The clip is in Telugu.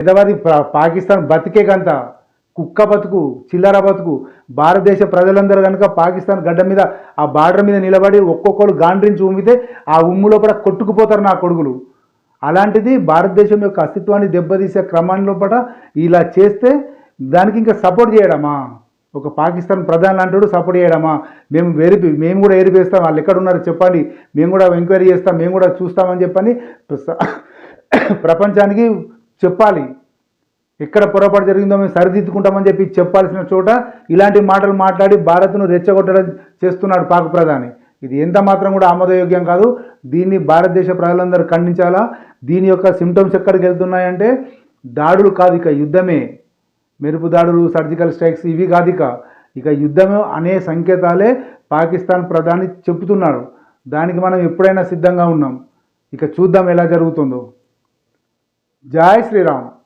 పెద్దవాది పా- పాకిస్తాన్ బతికే గంత కుక్క బతుకు చిల్లర బతుకు భారతదేశ ప్రజలందరూ కనుక పాకిస్తాన్ గడ్డ మీద ఆ బార్డర్ మీద నిలబడి ఒక్కొక్కరు గాండ్రించి ఉమ్మితే ఆ ఉమ్ములో కూడా కొట్టుకుపోతారు నా కొడుకులు. అలాంటిది భారతదేశం యొక్క అస్తిత్వాన్ని దెబ్బతీసే క్రమంలో పట ఇలా చేస్తే దానికి ఇంకా సపోర్ట్ చేయడమా? ఒక పాకిస్తాన్ ప్రధాని అంటాడు సపోర్ట్ చేయడమా? మేము వెరిపి మేము కూడా ఏరిపేస్తాం వాళ్ళు ఎక్కడ ఉన్నారో చెప్పండి మేము కూడా ఎంక్వైరీ చేస్తాం మేము కూడా చూస్తామని చెప్పని ప్రపంచానికి చెప్పాలి. ఎక్కడ పొరపాటు జరిగిందో మేము సరిదిద్దుకుంటామని చెప్పి చెప్పాల్సిన చోట ఇలాంటి మాటలు మాట్లాడి భారత్ను రెచ్చగొట్టడం చేస్తున్నాడు పాక్ ప్రధాని. ఇది ఎంత మాత్రం కూడా ఆమోదయోగ్యం కాదు. దీన్ని భారతదేశ ప్రజలందరూ ఖండించాలా? దీని యొక్క సిమ్టమ్స్ ఎక్కడికి వెళ్తున్నాయంటే దాడులు కాదు ఇక యుద్ధమే. మెరుపు దాడులు సర్జికల్ స్ట్రైక్స్ ఇవి కాదు ఇక. ఇక యుద్ధమే అనే సంకేతాలే పాకిస్తాన్ ప్రధాని చెబుతున్నారు. దానికి మనం ఎప్పుడైనా సిద్ధంగా ఉన్నాం. ఇక చూద్దాం ఎలా జరుగుతుందో. जय श्री राम।